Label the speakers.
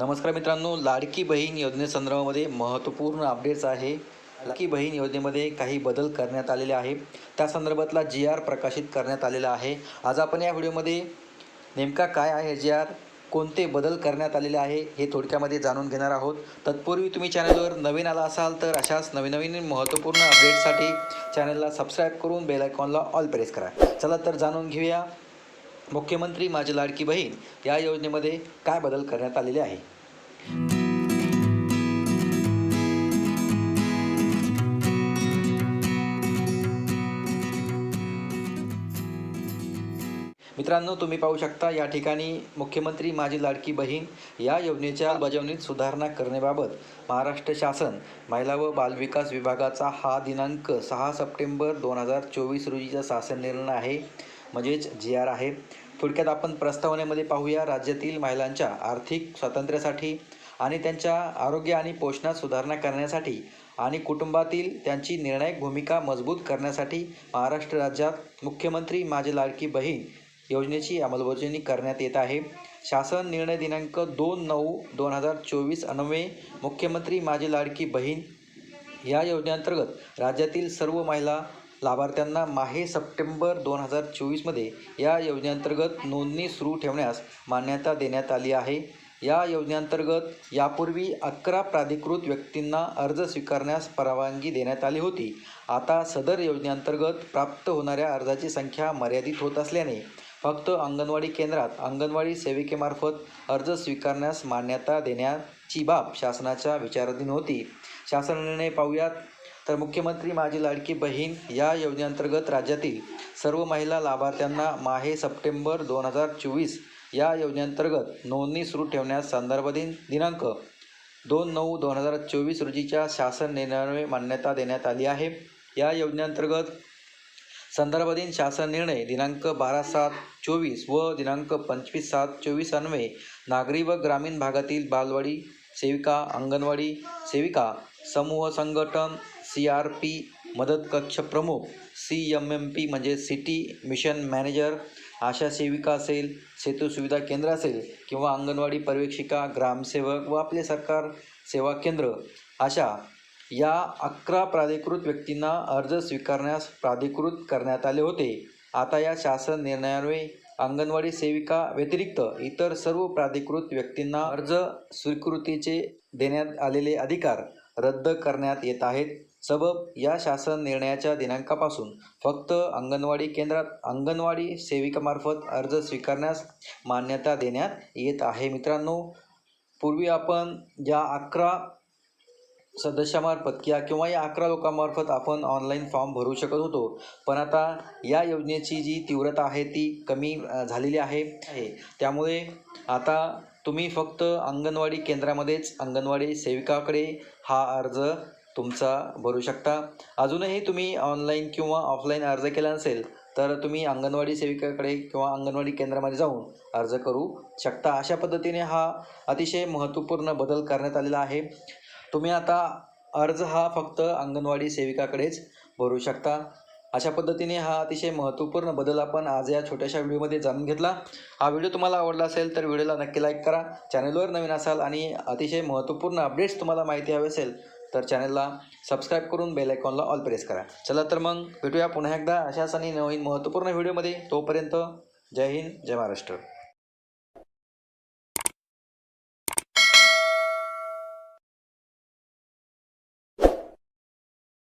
Speaker 1: नमस्कार मित्रांनो लाडकी बहीण योजनेसंदर्भामध्ये महत्त्वपूर्ण अपडेट्स आहे. लाडकी बहीण योजनेमध्ये काही बदल करण्यात आलेले आहे त्या संदर्भातला जी आर प्रकाशित करण्यात आलेला आहे. आज आपण या व्हिडिओमध्ये नेमका काय आहे जी आर कोणते बदल करण्यात आलेले आहे हे थोडक्यामध्ये जाणून घेणार आहोत. तत्पूर्वी तुम्ही चॅनलवर नवीन आला असाल तर अशाच नवीन नवीन महत्त्वपूर्ण अपडेटसाठी चॅनलला सबस्क्राईब करून बेल आयकॉनला ऑल प्रेस करा. चला तर जाणून घेऊया. मुख्यमंत्री माझी लाडकी बहीण या योजनेमध्ये काय बदल करण्यात आलेले आहे? मित्रांनो तुम्ही पाहू शकता या ठिकाणी मुख्यमंत्री माझी लाडकी बहीण या योजनेच्या अंमलबजावणीत सुधारणा करण्याबाबत महाराष्ट्र शासन महिला व बालविकास विभागाचा हा दिनांक सहा सप्टेंबर दोन हजार चोवीस रोजीचा शासन निर्णय आहे. म्हणजेच जी आर आहे. थोडक्यात आपण प्रस्तावनेमध्ये पाहूया राज्यातील महिलांच्या आर्थिक स्वातंत्र्यासाठी आणि त्यांच्या आरोग्य आणि पोषणात सुधारणा करण्यासाठी आणि कुटुंबातील त्यांची निर्णायक भूमिका मजबूत करण्यासाठी महाराष्ट्र राज्यात मुख्यमंत्री माझी लाडकी बहीण योजनेची अंमलबजावणी करण्यात येत आहे. शासन निर्णय दिनांक दोन नऊ दोन हजार चोवीस अन्वये मुख्यमंत्री माझी लाडकी बहीण या योजनेअंतर्गत राज्यातील सर्व महिला लाभार्थ्यांना माहे सप्टेंबर दोन हजार चोवीसमध्ये या योजनेअंतर्गत नोंदणी सुरू ठेवण्यास मान्यता देण्यात आली आहे. या योजनेअंतर्गत यापूर्वी अकरा प्राधिकृत व्यक्तींना अर्ज स्वीकारण्यास परवानगी देण्यात आली होती. आता सदर योजनेअंतर्गत प्राप्त होणाऱ्या अर्जाची संख्या मर्यादित होत असल्याने फक्त अंगणवाडी केंद्रात अंगणवाडी सेविकेमार्फत अर्ज स्वीकारण्यास मान्यता देण्याची बाब शासनाच्या विचाराधीन होती. शासन निर्णय पाहूयात तर मुख्यमंत्री माझी लाडकी बहीण या योजनेअंतर्गत राज्यातील सर्व महिला लाभार्थ्यांना माहे सप्टेंबर दोन हजार चोवीस या योजनेअंतर्गत नोंदणी सुरू ठेवण्यास संदर्भाधीन दिनांक दोन नऊ दोन हजार चोवीस रोजीच्या शासन निर्णयामुळे मान्यता देण्यात आली आहे. या योजनेअंतर्गत संदर्भाधीन शासन निर्णय दिनांक बारा सात चोवीस व दिनांक पंचवीस सात चोवीस अन्वये नागरी व ग्रामीण भागातील बालवाडी सेविका अंगणवाडी सेविका समूह संघटन सी आर पी मदत कक्ष प्रमुख सी एम एम पी म्हणजे सिटी मिशन मॅनेजर आशा सेविका असेल सेतू सुविधा केंद्र असेल किंवा अंगणवाडी पर्यवेक्षिका ग्रामसेवक व आपले सरकार सेवा केंद्र. अशा या अकरा प्राधिकृत व्यक्तींना अर्ज स्वीकारण्यास प्राधिकृत करण्यात आले होते. आता या शासन निर्णयान्वये अंगणवाडी सेविका व्यतिरिक्त इतर सर्व प्राधिकृत व्यक्तींना अर्ज स्वीकृतीचे देण्यात आलेले अधिकार रद्द करण्यात येत आहेत. सबब या शासन निर्णयाच्या दिनांकापासून फक्त अंगणवाडी केंद्रात अंगणवाडी सेविकामार्फत अर्ज स्वीकारण्यास मान्यता देण्यात येत आहे. मित्रांनो पूर्वी आपण या अकरा सदस्यामार्फत किंवा किंवा या अकरा लोकांमार्फत आपण ऑनलाईन फॉर्म भरू शकत होतो पण आता या योजनेची जी तीव्रता आहे ती कमी झालेली आहे आहे. त्यामुळे आता तुम्ही फक्त अंगणवाडी केंद्रामध्येच अंगणवाडी सेविकाकडे हा अर्ज तुमचा भरू शकता. अजूनही तुम्ही ऑनलाईन किंवा ऑफलाईन अर्ज केला नसेल तर तुम्ही अंगणवाडी सेविकाकडे किंवा अंगणवाडी केंद्रामध्ये जाऊन अर्ज करू शकता. अशा पद्धतीने हा अतिशय महत्त्वपूर्ण बदल करण्यात आलेला आहे. तुम्ही आता अर्ज हा फक्त अंगणवाडी सेविकाकडेच भरू शकता. अशा पद्धतीने हा अतिशय महत्त्वपूर्ण बदल आपण आज या छोट्याशा व्हिडिओमध्ये जाणून घेतला. हा व्हिडिओ तुम्हाला आवडला असेल तर व्हिडिओला नक्की लाईक करा. चॅनलवर नवीन असाल आणि अतिशय महत्त्वपूर्ण अपडेट्स तुम्हाला माहिती हवी असेल तर चॅनलला सबस्क्राईब करून बेल आयकॉनला ऑल प्रेस करा. चला तर मग भेटूया पुन्हा एकदा. अशाच आणि नवीन महत्त्वपूर्ण व्हिडिओमध्ये तोपर्यंत जय हिंद जय महाराष्ट्र.